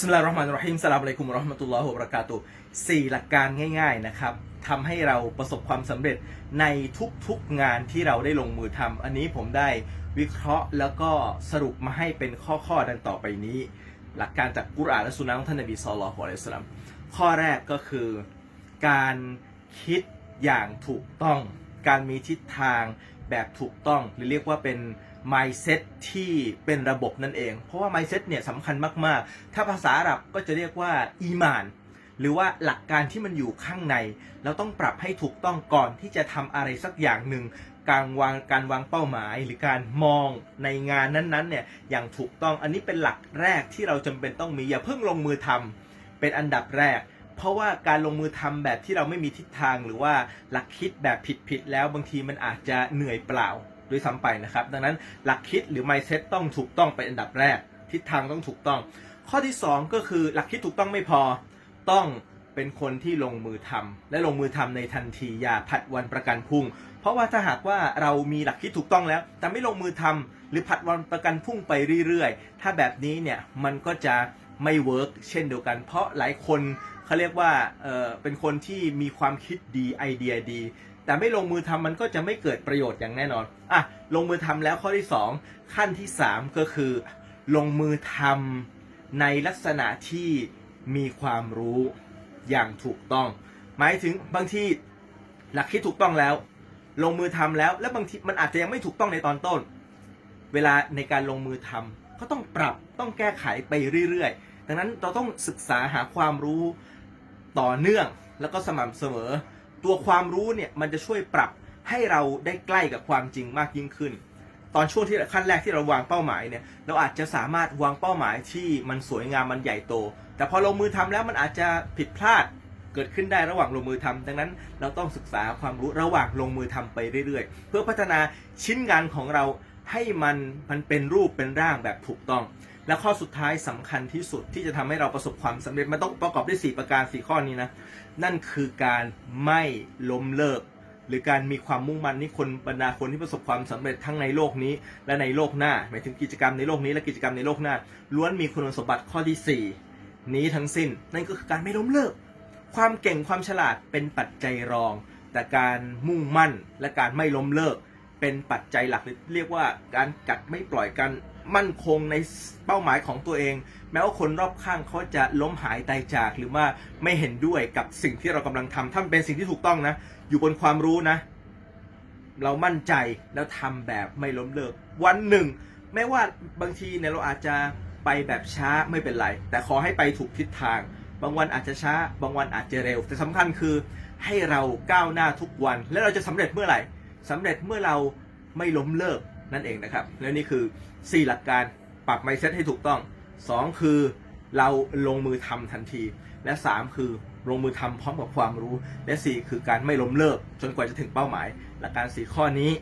สลามรอฮ์มานรอฮิมสลามอะลัยกุมเรอห์มะตุลลอฮ์วะบะเราะกาตุสี่หลักการง่าย ๆนะครับทำให้เราประสบความสำเร็จในทุกๆงานที่เราได้ลงมือทำอันนี้ผมได้วิเคราะห์แล้วก็สรุปมาให้เป็นข้อๆดังต่อไปนี้ หลักการจากกุรอานและสุนนะของท่านนบีศ็อลลัลลอฮุอะลัยฮิวะซัลลัมข้อแรกก็คือ การคิดอย่างถูกต้อง การมีทิศทางแบบถูกต้อง หรือเรียกว่าเป็น mindset ที่เป็นระบบนั่นเอง เพราะว่า mindset เนี่ยสำคัญมาก ๆ ถ้าภาษาอาหรับก็จะเรียกว่าอีมาน หรือว่าหลักการที่มันอยู่ข้างใน เราต้องปรับให้ถูกต้องก่อนที่จะทำอะไรสักอย่างหนึ่ง การวางการวางเป้าหมาย หรือการมองในงานนั้นๆเนี่ยอย่างถูกต้องอันนี้เป็นหลักแรกที่เราจำเป็นต้องมีอย่าเพิ่งลงมือทำเป็นอันดับแรกเพราะว่าการลงมือทำแบบที่เราไม่มีทิศทางหรือว่าหลักคิดแบบผิดๆแล้วบางทีมันอาจจะเหนื่อยเปล่า ด้วยซ้ำไปนะครับ ดังนั้นหลักคิดหรือ mindset ต้องถูกต้องเป็นอันดับแรก ทิศทางต้องถูกต้อง ข้อที่สองก็คือหลักคิดถูกต้องไม่พอต้องเป็นคนที่ลงมือทำและลงมือทำในทันทีอย่าผัดวันประกันพรุ่ง เพราะว่าถ้าหากว่าเรามีหลักคิดถูกต้องแล้ว แต่ไม่ลงมือทำหรือผัดวันประกันพรุ่งไปเรื่อยๆ ถ้าแบบนี้เนี่ยมันก็จะไม่เวิร์กเช่นเดียวกัน เพราะหลายคนเขาเรียกว่าเออเป็นคนที่มีความคิดดีไอเดียดี แต่ไม่ลงมือทำมันก็จะไม่เกิดประโยชน์อย่างแน่นอนอะลงมือทำแล้วข้อที่สองขั้นที่สามก็คือ ลงมือทำในลักษณะที่มีความรู้อย่างถูกต้อง หมายถึงบางทีหลักคิดถูกต้องแล้ว ลงมือทำแล้ว แล้วบางทีมันอาจจะยังไม่ถูกต้องในตอนต้น เวลาในการลงมือทำก็ต้องปรับต้องแก้ไขไปเรื่อยๆ ดังนั้นเราต้องศึกษาหาความรู้ต่อเนื่องแล้วก็สม่ำเสมอ ตัวความรู้เนี่ยมันจะช่วยปรับให้เราได้ใกล้กับความจริงมากยิ่งขึ้น ตอนช่วงที่ขั้นแรกที่เราวางเป้าหมายเนี่ยเราอาจจะสามารถวางเป้าหมายที่มันสวยงามมันใหญ่โต แต่พอลงมือทำแล้วมันอาจจะผิดพลาดเกิดขึ้นได้ระหว่างลงมือทำดังนั้นเราต้องศึกษาความรู้ระหว่างลงมือทำไปเรื่อยๆ เพื่อพัฒนาชิ้นงานของเราให้มันมันเป็นรูปเป็นร่างแบบถูกต้อง และข้อสุดท้ายสำคัญที่สุดที่จะทำให้เราประสบความสำเร็จมันต้องประกอบด้วย 4 ประการ 4 ข้อนี้นะ นั่นคือการไม่ล้มเลิก หรือการมีความมุ่งมั่นนี่คนบรรดาคนที่ประสบความสำเร็จทั้งในโลกนี้ และในโลกหน้าหมายถึงกิจกรรมในโลกนี้และกิจกรรมในโลกหน้า ล้วนมีคุณสมบัติข้อที่ 4 นี้ทั้งสิ้น นั่นก็คือการไม่ล้มเลิก ความเก่งความฉลาดเป็นปัจจัยรอง แต่การมุ่งมั่นและการไม่ล้มเลิก เป็นปัจจัยหลักหรือเรียกว่าการกัดไม่ปล่อยการ มั่นคงในเป้าหมายของตัวเอง แม้ว่าคนรอบข้างเขาจะล้มหายตายจากหรือว่าไม่เห็นด้วยกับสิ่งที่เรากำลังทำถ้าเป็นสิ่งที่ถูกต้องนะ อยู่บนความรู้นะ เรามั่นใจแล้วทำแบบไม่ล้มเลิก วันหนึ่ง แม้ว่าบางทีเนี่ยเราอาจจะไปแบบช้าไม่เป็นไร แต่ขอให้ไปถูกทิศทาง บางวันอาจจะช้า บางวันอาจจะเร็ว แต่สำคัญคือให้เราก้าวหน้าทุกวัน และเราจะสำเร็จเมื่อไหร่สำเร็จเมื่อเราไม่ล้มเลิก นั่นเองนะครับ และนี่คือ 4 หลักการปรับไมเซ็ตให้ถูกต้อง 2 คือเราลงมือทำทันที และ 3 คือลงมือทำพร้อมกับความรู้ และ 4 คือการไม่ล้มเลิก จนกว่าจะถึงเป้าหมาย หลักการ 4 ข้อนี้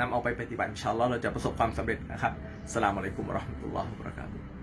นำเอาไปปฏิบัติอินชาอัลลอฮ์เราจะประสบความสำเร็จนะครับสลามอะลัยกุมะราะห์มุลลอฮ์วะบราะกาตุ